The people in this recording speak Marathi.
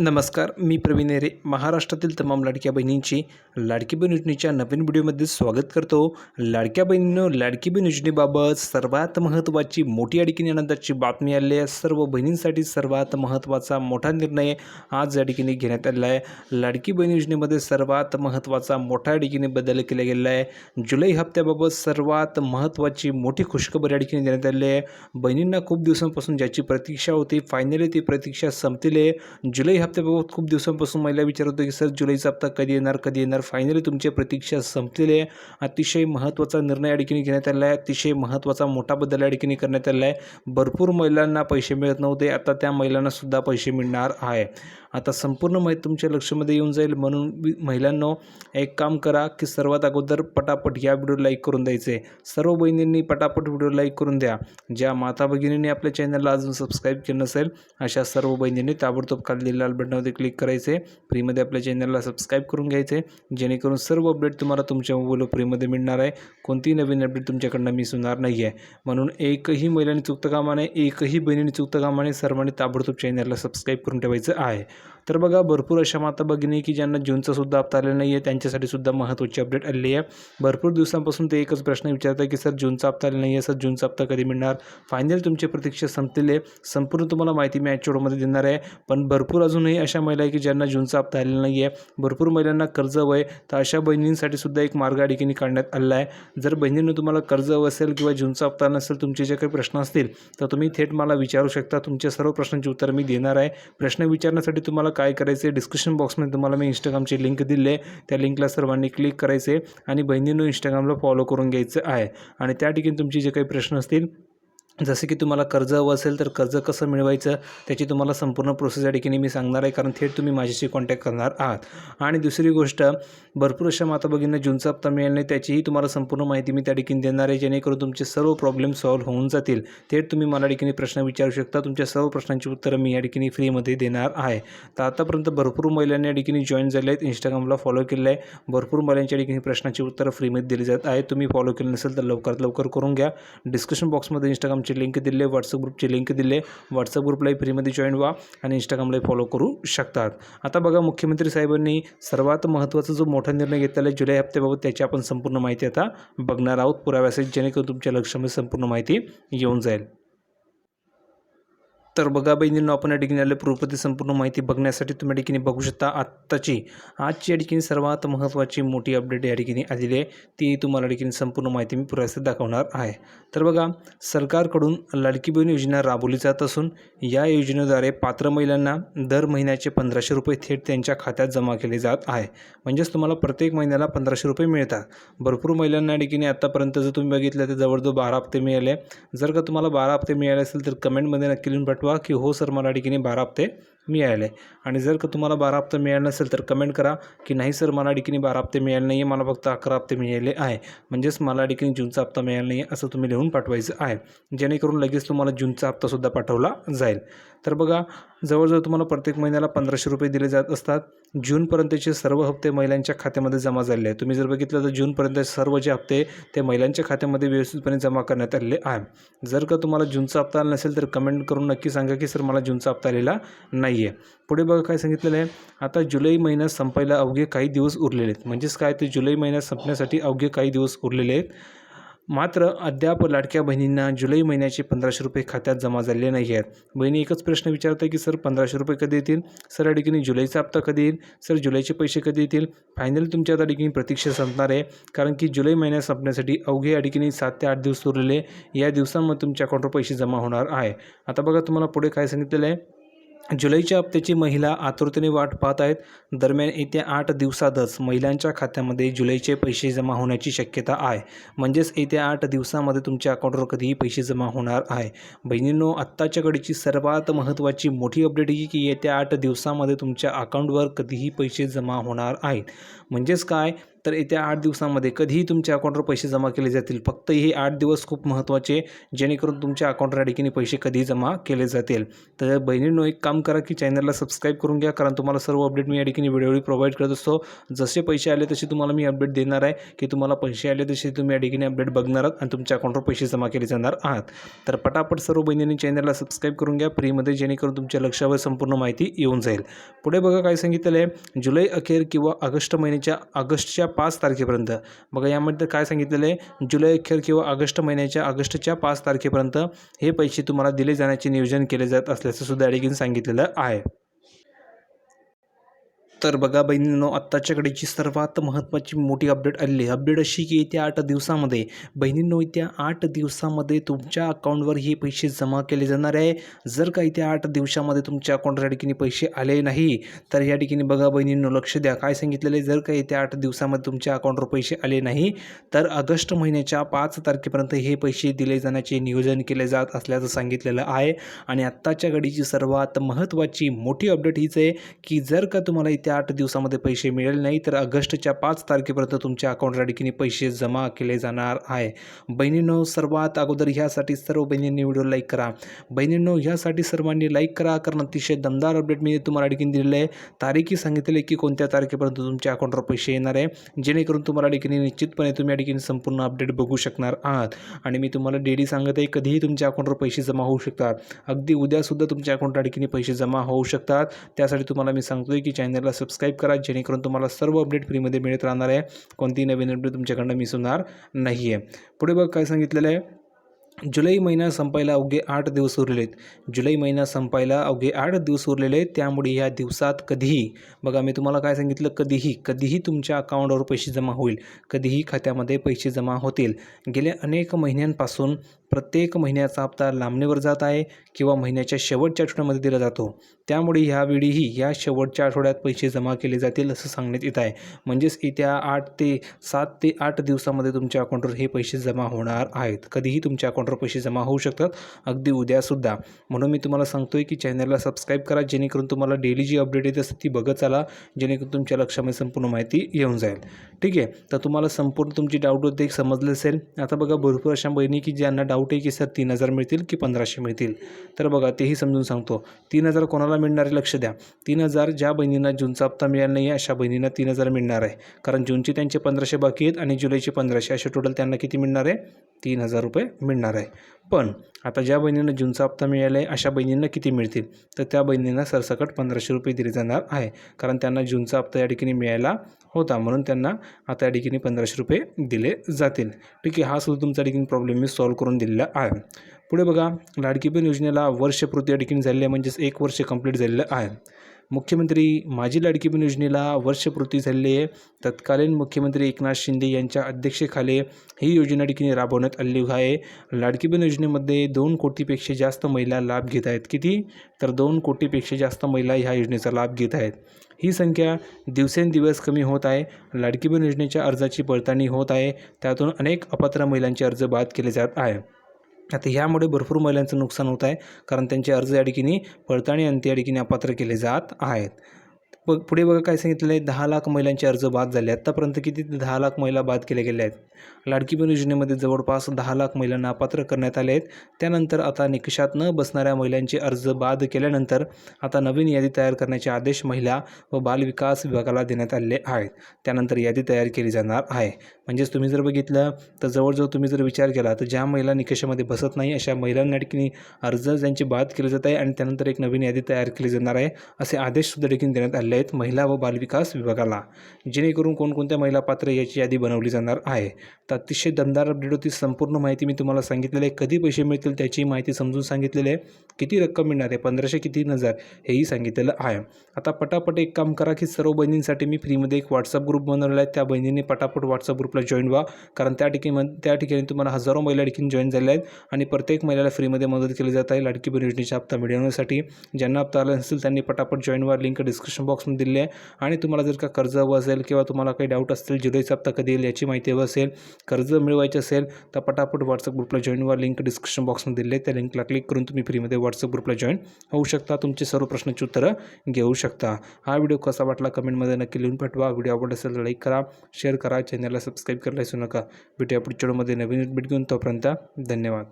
नमस्कार मी प्रवीण नेरे महाराष्ट्रातील तमाम लाडक्या बहिणींची लाडकी बहीण योजनेच्या नवीन व्हिडिओमध्ये स्वागत करतो. लाडक्या बहिणीनं लाडकी बहीण योजनेबाबत सर्वात महत्त्वाची मोठी अडकीने आनंदाची बातमी आली आहे. सर्व बहिणींसाठी सर्वात महत्त्वाचा मोठा निर्णय आज या ठिकाणी घेण्यात आलेला आहे. लाडकी बहीण योजनेमध्ये सर्वात महत्त्वाचा मोठ्या अडकीने बदल केला गेलेला आहे. जुलै हप्त्याबाबत सर्वात महत्त्वाची मोठी खुशखबर या ठिकाणी देण्यात आलेली आहे. बहिणींना खूप दिवसांपासून ज्याची प्रतीक्षा होती फायनली ती प्रतीक्षा संपलेली आहे. जुलै हप्त्याबाबत खूप दिवसांपासून महिला विचारत होतो की सर जुलैचा हप्ता कधी येणार कधी येणार? फायनली तुमची प्रतीक्षा संपलेली आहे. अतिशय महत्त्वाचा निर्णय या ठिकाणी घेण्यात आलेला आहे. अतिशय महत्त्वाचा मोठा बदल या ठिकाणी करण्यात आलेला आहे. भरपूर महिलांना पैसे मिळत नव्हते. आता त्या महिलांनासुद्धा पैसे मिळणार आहे. आता संपूर्ण माहिती तुमच्या लक्षामध्ये येऊन जाईल. म्हणून महिलांनो एक काम करा की सर्वात अगोदर पटापट या व्हिडिओ लाईक करून द्यायचे. सर्व बहिणींनी पटापट व्हिडिओ लाईक करून द्या. ज्या माता भगिनींनी आपल्या चॅनलला अजून सबस्क्राईब केलं नसेल अशा सर्व बहिणींनी ताबडतोब खाली लाल बटनावरती क्लिक करायचे फ्रीमध्ये आपल्या चॅनलला सबस्क्राईब करून घ्यायचे जेणेकरून सर्व अपडेट तुम्हाला तुमच्या मोबाईलवर फ्रीमध्ये मिळणार आहे. कोणतीही नवीन अपडेट तुमच्याकडनं मिस होणार नाही आहे म्हणून एकही महिलांनी चुकतं कामाने एकही बहिणीने चुकतं कामाने सर्वांनी ताबडतोब चॅनलला सबस्क्राईब करून ठेवायचं आहे. तर बघा भरपूर अशा माता भगिनी की ज्यांना जूनचा सुद्धा हप्ता आलेला नाही आहे त्यांच्यासाठी सुद्धा महत्त्वाची अपडेट आलेली आहे. भरपूर दिवसांपासून ते एकच प्रश्न विचारतात की सर जूनचा हप्ता आलेला नाही आहे सर जूनचा हप्ता कधी मिळणार? फायनल तुमची प्रतीक्षा संपलेली आहे. संपूर्ण तुम्हाला माहिती मी आजच्या व्हिडिओमध्ये देणार आहे. पण भरपूर अजूनही अशा महिला आहे की ज्यांना जूनचा हप्ता आलेला नाही आहे भरपूर महिलांना कर्ज हवं आहे तर अशा बहिणींसाठी सुद्धा एक मार्ग ठिकाणी काढण्यात आलेला आहे. जर बहिणींनी तुम्हाला कर्ज हवं असेल किंवा जूनचा हप्ता नसेल तुमचे जे काही प्रश्न असतील तर तुम्ही थेट मला विचारू शकता. तुमच्या सर्व प्रश्नांची उत्तर मी देणार आहे. प्रश्न विचारण्यासाठी तुम्हाला काय करायचे डिस्क्रिप्शन बॉक्समध्ये तुम्हाला मी इंस्टाग्रामची लिंक दिली आहे त्या लिंकला सर्वांनी क्लिक करायचे आणि बहिणींनो इंस्टाग्रामला फॉलो करून घ्यायचं आहे. आणि त्या ठिकाणी तुमचे जे काही प्रश्न असतील जसं की तुम्हाला कर्ज हवं असेल तर कर्ज कसं मिळवायचं त्याची तुम्हाला संपूर्ण प्रोसेस या ठिकाणी मी सांगणार आहे कारण थेट तुम्ही माझ्याशी कॉन्टॅक्ट करणार आहात. आणि दुसरी गोष्ट भरपूर अशा माता भगिनींना जूनचा हप्ता मिळेल नाही त्याचीही तुम्हाला संपूर्ण माहिती मी त्या ठिकाणी देणार आहे जेणेकरून तुमचे सर्व प्रॉब्लेम सॉल्व्ह होऊन जातील. थेट तुम्ही मला ठिकाणी प्रश्न विचारू शकता तुमच्या सर्व प्रश्नांची उत्तरं मी या ठिकाणी फ्रीमध्ये देणार आहे. तर आतापर्यंत भरपूर महिलांनी या ठिकाणी जॉईन झाले आहेत इंस्टाग्रामला फॉलो केलं आहे. भरपूर महिलांच्या ठिकाणी प्रश्नांची उत्तरं फ्रीमध्ये दिली जात आहेत. तुम्ही फॉलो केलं नसेल तर लवकरात लवकर करून घ्या. डिस्क्रिप्शन बॉक्समध्ये इंस्टाग्राम इंस्टाग्रामची लिंक दिली आहे व्हॉट्सअप ग्रुपची लिंक दिली आहे. व्हॉट्सअप ग्रुपलाही फ्रीमध्ये जॉईन व्हा आणि इंस्टाग्रामलाही फॉलो करू शकतात. आता बघा मुख्यमंत्री साहेबांनी सर्वात महत्त्वाचा जो मोठा निर्णय घेतलेला आहे जुलै हप्त्याबाबत त्याची आपण संपूर्ण माहिती आता बघणार आहोत. पुराव्यासाठी जेणेकरून तुमच्या लक्षामध्ये संपूर्ण माहिती येऊन जाईल. तर बघा बहिणींनो आपण या ठिकाणी आले पूर्वपती संपूर्ण माहिती बघण्यासाठी तुम्ही या ठिकाणी बघू शकता. आत्ताची आजची या ठिकाणी सर्वात महत्त्वाची मोठी अपडेट या ठिकाणी आलेली आहे. ती तुम्हाला या ठिकाणी संपूर्ण माहिती मी पुरेसे दाखवणार आहे. तर बघा सरकारकडून लाडकी बहीण योजना राबवली जात असून या योजनेद्वारे पात्र महिलांना दर महिन्याचे पंधराशे रुपये थेट त्यांच्या खात्यात जमा केले जात आहे. म्हणजेच तुम्हाला प्रत्येक महिन्याला पंधराशे रुपये मिळतात. भरपूर महिलांना या ठिकाणी आत्तापर्यंत जर तुम्ही बघितलं तर जवळजवळ बारा हप्ते मिळाले. जर का तुम्हाला बारा हप्ते मिळाले असेल तर कमेंटमध्ये नक्की लिहून पाठवा. की हो सर मला या ठिकाणी बारा हप्ते मिळाले. आणि जर का तुम्हाला बारा हप्ते मिळाले नसेल तर कमेंट करा की नाही सर मला या ठिकाणी बारा हप्ते मिळाले नाही आहे मला फक्त अकरा हप्ते मिळाले आहे. म्हणजेच मला या ठिकाणी जूनचा हप्ता मिळाला नाही आहे असं तुम्ही लिहून पाठवायचं आहे. जेणेकरून लगेच तुम्हाला जूनचा हप्तासुद्धा पाठवला जाईल. तर बघा जवळजवळ तुम्हाला प्रत्येक महिन्याला पंधराशे रुपये दिले जात असतात. जूनपर्यंतचे सर्व हप्ते महिलांच्या खात्यामध्ये जमा झाले आहे तुम्ही जर बघितलं तर जूनपर्यंत सर्व जे हप्ते ते महिलांच्या खात्यामध्ये व्यवस्थितपणे जमा करण्यात आलेले आहे जर का तुम्हाला जूनचा हप्ता आला नसेल तर कमेंट करून नक्की सांगा की सर मला जूनचा हप्ता आलेला नाही आहे पुढे बघा काय सांगितलेलं आहे. आता जुलै महिन्यात संपायला अवघे काही दिवस उरलेले आहेत. म्हणजेच काय? ते जुलै महिन्यात संपण्यासाठी अवघे काही दिवस उरलेले आहेत. मात्र अद्याप लाडक्या बहिणींना जुलै महिन्याचे पंधराशे रुपये खात्यात जमा झालेले नाही आहेत. बहिणी एकच प्रश्न विचारत आहे की सर पंधराशे रुपये कधी येतील? सर या ठिकाणी जुलैचा हप्ता कधी येईल? सर जुलैचे पैसे कधी येतील? फायनल तुमच्या त्या ठिकाणी प्रतीक्षा संपणार आहे कारण की जुलै महिन्यात संपण्यासाठी अवघे या ठिकाणी सात ते आठ दिवस उरलेले. या दिवसांमध्ये तुमच्या अकाउंटवर पैसे जमा होणार आहे. आता बघा तुम्हाला पुढे काय सांगितलेलं आहे. जुलैच्या हप्त्याची महिला आतुरतेने वाट पाहत आहेत. दरम्यान येत्या आठ दिवसातच महिलांच्या खात्यामध्ये जुलैचे पैसे जमा होण्याची शक्यता आहे. म्हणजेच येत्या आठ दिवसामध्ये तुमच्या अकाउंटवर कधीही पैसे जमा होणार आहे. बहिणींनो आत्ताच्या घडीची सर्वात महत्त्वाची मोठी अपडेट ही की येत्या आठ दिवसामध्ये तुमच्या अकाउंटवर कधीही पैसे जमा होणार आहेत. म्हणजेच काय? तर येत्या आठ दिवसामध्ये कधीही तुमच्या अकाउंटवर पैसे जमा केले जातील. फक्त हे आठ दिवस खूप महत्त्वाचे जेणेकरून तुमच्या अकाउंटवर या ठिकाणी पैसे कधी जमा केले जातील. तर बहिणींनो एक काम करा की चॅनलला सबस्क्राईब करून घ्या कारण तुम्हाला सर्व अपडेट मी या ठिकाणी वेळोवेळी प्रोव्हाइड करत असतो. जसे पैसे आले तसे तुम्हाला मी अपडेट देणार आहे की तुम्हाला पैसे आले तसे तुम्ही या ठिकाणी अपडेट बघणार आहात आणि तुमच्या अकाउंटवर पैसे जमा केले जाणार आहात. तर पटापट सर्व बहिणींनी चॅनलला सबस्क्राईब करून घ्या फ्रीमध्ये जेणेकरून तुमच्या लक्षावर संपूर्ण माहिती येऊन जाईल. पुढे बघा काय सांगितलं आहे. जुलै अखेर किंवा ऑगस्ट महिन्याच्या ऑगस्टच्या पाच तारखेपर्यंत. बघा यामध्ये काय सांगितलेलं आहे जुलै अखेर किंवा ऑगस्ट महिन्याच्या ऑगस्टच्या पाच तारखेपर्यंत हे पैसे तुम्हाला दिले जाण्याचे नियोजन केले जात असल्याचं सुद्धा या ठिकाणी सांगितलेलं आहे. तर बघा बहिणींनो आत्ताच्या घडीची सर्वात महत्त्वाची मोठी अपडेट आलेली आहे. अपडेट अशी की येत्या आठ दिवसामध्ये बहिणींनो येत्या आठ दिवसामध्ये तुमच्या अकाउंटवर हे पैसे जमा केले जाणार आहे. जर का येत्या आठ दिवसामध्ये तुमच्या अकाउंटवर या ठिकाणी पैसे आले नाही तर या ठिकाणी बघा बहिणींनो लक्ष द्या. काय सांगितलेलं आहे? जर का येत्या आठ दिवसामध्ये तुमच्या अकाउंटवर पैसे आले नाही तर ऑगस्ट महिन्याच्या पाच तारखेपर्यंत हे पैसे दिले जाण्याचे नियोजन केले जात असल्याचं सांगितलेलं आहे. आणि आत्ताच्या घडीची सर्वात महत्त्वाची मोठी अपडेट हीच आहे की जर का तुम्हाला त्या आठ दिवसामध्ये पैसे मिळेल नाही तर ऑगस्टच्या पाच तारखेपर्यंत तुमच्या अकाउंटला ठिकाणी पैसे जमा केले जाणार आहे. बहिणींनो सर्वात अगोदर ह्यासाठी सर्व बहिणींनी व्हिडिओ लाईक करा. बहिणींनो ह्यासाठी सर्वांनी लाईक करा कारण अतिशय दमदार अपडेट मी तुम्हाला ठिकाणी दिलेलं आहे. तारीखी सांगितले की कोणत्या तारखेपर्यंत तुमच्या अकाउंटवर पैसे येणार आहे. जेणेकरून तुम्हाला ठिकाणी निश्चितपणे तुम्ही या ठिकाणी संपूर्ण अपडेट बघू शकणार आहात. आणि मी तुम्हाला डेली सांगत आहे कधीही तुमच्या अकाउंटवर पैसे जमा होऊ शकतात. अगदी उद्यासुद्धा तुमच्या अकाउंटला ठिकाणी पैसे जमा होऊ शकतात. त्यासाठी तुम्हाला मी सांगतोय की चॅनलला सबस्क्राईब करा जेणेकरून तुम्हाला सर्व अपडेट फ्रीमध्ये मिळत राहणार आहे. कोणतीही नवीन अपडेट तुमच्याकडनं मिस होणार नाही आहे पुढे बघ काय सांगितलेलं आहे? जुलै महिना संपायला अवघे आठ दिवस उरलेले आहेत जुलै महिना संपायला अवघे आठ दिवस उरलेले आहेत. त्यामुळे ह्या दिवसात कधीही बघा मी तुम्हाला काय सांगितलं कधीही कधीही तुमच्या अकाउंटवर पैसे जमा होईल. कधीही खात्यामध्ये पैसे जमा होतील. गेल्या अनेक महिन्यांपासून प्रत्येक महिन्याचा हप्ता लांबणीवर जात आहे किंवा महिन्याच्या शेवटच्या आठवड्यामध्ये दिला जातो. त्यामुळे ह्यावेळीही या शेवटच्या आठवड्यात पैसे जमा केले जातील असं सांगण्यात येत आहे. म्हणजेच येत्या आठ ते सात ते आठ दिवसामध्ये तुमच्या अकाउंटवर हे पैसे जमा होणार आहेत. कधीही तुमच्या ऑर्डर पैसे जमा होऊ शकतात. अगदी उद्यासुद्धा म्हणून मी तुम्हाला सांगतोय की चॅनलला सबस्क्राईब करा जेणेकरून तुम्हाला डेली जी अपडेट येत असते ती बघत चाला जेणेकरून तुमच्या लक्षामध्ये संपूर्ण माहिती येऊन जाईल. ठीक आहे? तर तुम्हाला संपूर्ण तुमची डाऊट होते एक समजलं असेल. आता बघा भरपूर अशा बहिणी की ज्यांना डाऊट आहे की सर तीन हजार मिळतील की पंधराशे मिळतील? तर बघा तेही समजून सांगतो. तीन हजार कोणाला मिळणारे? लक्ष द्या. तीन हजार ज्या बहिणींना जूनचा हप्ता मिळाला नाही आहे अशा बहिणींना तीन हजार मिळणार आहे. कारण जूनचे त्यांचे पंधराशे बाकी आहेत आणि जुलैचे पंधराशे असे टोटल त्यांना किती मिळणार आहे? तीन हजार रुपये मिळणार आहे. पण आता ज्या बहिणींना जूनचा हप्ता मिळाला आहे अशा बहिणींना किती मिळतील? तर त्या बहिणींना सरसकट पंधराशे रुपये दिले जाणार आहे. कारण त्यांना जूनचा हप्ता या ठिकाणी मिळायला होता. म्हणून त्यांना आता या ठिकाणी पंधराशे रुपये दिले जातील. ठीक आहे हा सुद्धा तुमचा ठिकाणी प्रॉब्लेम मी सॉल्व्ह करून दिलेला आहे. पुढे बघा लाडकी बहीण योजनेला वर्षपूर्ती या ठिकाणी झालेली आहे. म्हणजेच एक वर्ष कंप्लीट झालेलं आहे. मुख्यमंत्री माझी लाडकी बहीण योजनेला वर्षपूर्ती झालेली आहे. तत्कालीन मुख्यमंत्री एकनाथ शिंदे यांच्या अध्यक्षेखाली ही योजना ठिकाणी राबवण्यात आलेली आहे. लाडकी बहीण योजनेमध्ये दोन कोटीपेक्षा जास्त महिला लाभ घेत आहेत. किती? तर दोन कोटीपेक्षा जास्त महिला ह्या योजनेचा लाभ घेत आहेत. ही संख्या दिवसेंदिवस कमी होत आहे. लाडकी बहीण योजनेच्या अर्जाची पडताळणी होत आहे. त्यातून अनेक अपात्र महिलांचे अर्ज बाद केले जात आहे. आता ह्यामुळे भरपूर महिलांचं नुकसान होत आहे कारण त्यांचे अर्ज या ठिकाणी पडताळणी आणि त्या ठिकाणी अपात्र केले जात आहेत. प पुढे बघा काय सांगितलं आहे. दहा लाख महिलांचे अर्ज बाद झाले. आत्तापर्यंत किती दहा लाख महिला बाद केल्या गेल्या आहेत? लाडकी बहीण योजनेमध्ये जवळपास दहा लाख महिलांना पात्र करण्यात आले आहेत. त्यानंतर आता निकषात न बसणाऱ्या महिलांचे अर्ज बाद केल्यानंतर आता नवीन यादी तयार करण्याचे आदेश महिला व बालविकास विभागाला देण्यात आलेले आहेत. त्यानंतर यादी तयार केली जाणार आहे. म्हणजेच तुम्ही जर बघितलं तर जवळजवळ तुम्ही जर विचार केला तर ज्या महिला निकषामध्ये बसत नाही अशा महिलांना ठिकाणी अर्ज ज्यांचे बाद केले जात आहे आणि त्यानंतर एक नवीन यादी तयार केली जाणार आहे असे आदेशसुद्धा देखील देण्यात आले आहेत महिला व बालविकास विभागाला जेणेकरून कोणकोणत्या महिला पात्र याची यादी बनवली जाणार आहे. तर अतिशय दमदार अपडेट होती. संपूर्ण माहिती मी तुम्हाला सांगितलेली आहे. कधी पैसे मिळतील त्याची माहिती समजून सांगितलेली आहे. किती रक्कम मिळणार आहे? पंधराशे किती हजार? हेही सांगितलेलं आहे. आता पटापट एक काम करा की सर्व बहिणींसाठी मी फ्रीमध्ये एक व्हॉट्सअप ग्रुप बनवलेला आहे. त्या बहिणींनी पटापट व्हॉट्सअप ग्रुपला जॉईन व्हा. कारण त्या ठिकाणी त्या ठिकाणी तुम्हाला हजारो महिला देखील जॉईन झाल्या आहेत. आणि प्रत्येक महिलेला फ्रीमध्ये मदत केली जात आहे. लाडकी बहीण योजनेचा हप्ता मिळवण्यासाठी. ज्यांना हप्ता आला नसेल त्यांनी पटापट जॉईन व्हा. लिंक डिस्क्रिप्शन बॉक्स बॉक्समध्ये दिली आहे. आणि तुम्हाला जर का कर्ज हवं असेल किंवा तुम्हाला काही डाऊट असतील जुलैचा हप्ता कधी येईल याची माहिती हवं असेल कर्ज मिळवायचे असेल तर पटापट व्हॉट्सअप ग्रुपला जॉईन व्हा. लिंक डिस्क्रिप्शन बॉक्समध्ये दिले आहे. त्या लिंकला क्लिक करून तुम्ही फ्रीमध्ये व्हॉट्सअप ग्रुपला जॉईन होऊ शकता. तुमचे सर्व प्रश्नांची उत्तरं घेऊ शकता. हा व्हिडिओ कसा वाटला कमेंटमध्ये नक्की लिहून पाठवा. व्हिडिओ आवडला असेल तर लाईक करा शेअर करा. चॅनलला सबस्क्राईब करायला विसरू नका. भेटूया पुढच्या व्हिडिओमध्ये नवीन अपडेट घेऊन तोपर्यंत धन्यवाद.